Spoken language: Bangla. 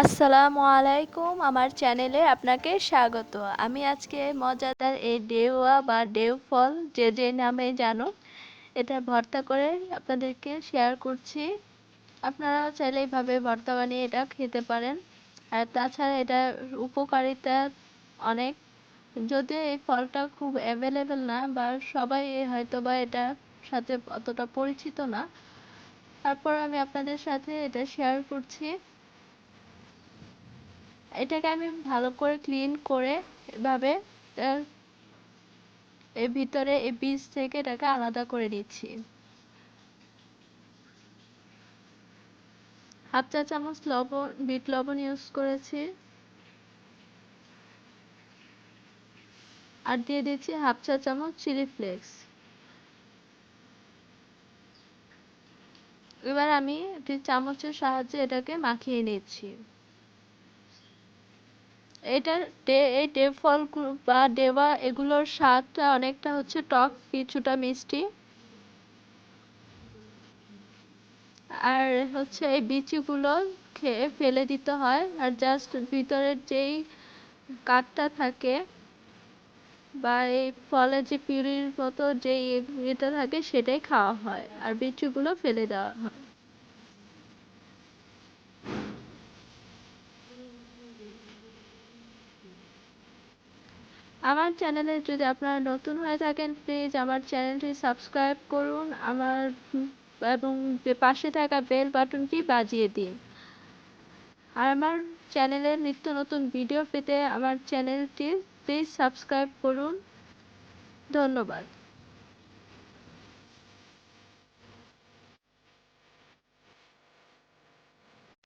আসসালামু আলাইকুম, আমার চ্যানেলে আপনাকে স্বাগত। আমি আজকে মজাদার এই ডেওয়া বা ডেউ ফল যে যে নামে জানো, এটা ভর্তা করে আপনাদেরকে শেয়ার করছি। আপনারাও চাইলে এইভাবে ভর্তা বানিয়ে এটা খেতে পারেন। আর তাছাড়া এটার উপকারিতা অনেক। যদিও এই ফলটা খুব অ্যাভেলেবেল না, বা সবাই হয়তো বা এটার সাথে অতটা পরিচিত না। তারপর আমি আপনাদের সাথে এটা শেয়ার করছি। এটাকে আমি ভালো করে ক্লিন করে এভাবে এর এর ভিতরে এই বীজ থেকে এটাকে আলাদা করে নিচ্ছি। হাফ চা চামচ লবণ, বিট লবণ ইউজ করেছি। আর দিয়ে দিচ্ছি হাফ চা চামচ চিলি ফ্লেক্স এবার আমি একটি চামচের সাহায্যে এটাকে মাখিয়ে নিচ্ছি। এটার এই ডে ফল বা ডেবা এগুলোর স্বাদটা অনেকটা হচ্ছে টক, কিছুটা মিষ্টি। আর হচ্ছে এই বিচিগুলো খেয়ে ফেলে দিতে হয়, আর জাস্ট ভিতরের যেই কাঠটা থাকে, বা এই ফলের যে পিউরির মতো যেই এটা থাকে, সেটাই খাওয়া হয়, আর বিচিগুলো ফেলে দেওয়া হয়। আমার চ্যানেলে যদি আপনারা নতুন হয়ে থাকেন প্লিজ আমার চ্যানেলটি সাবস্ক্রাইব করুন, আমার এবং পাশে থাকা বেল বাটনটি বাজিয়ে দিন। আর আমার চ্যানেলের নিত্য নতুন ভিডিও পেতে আমার চ্যানেলটি প্লিজ সাবস্ক্রাইব করুন। ধন্যবাদ।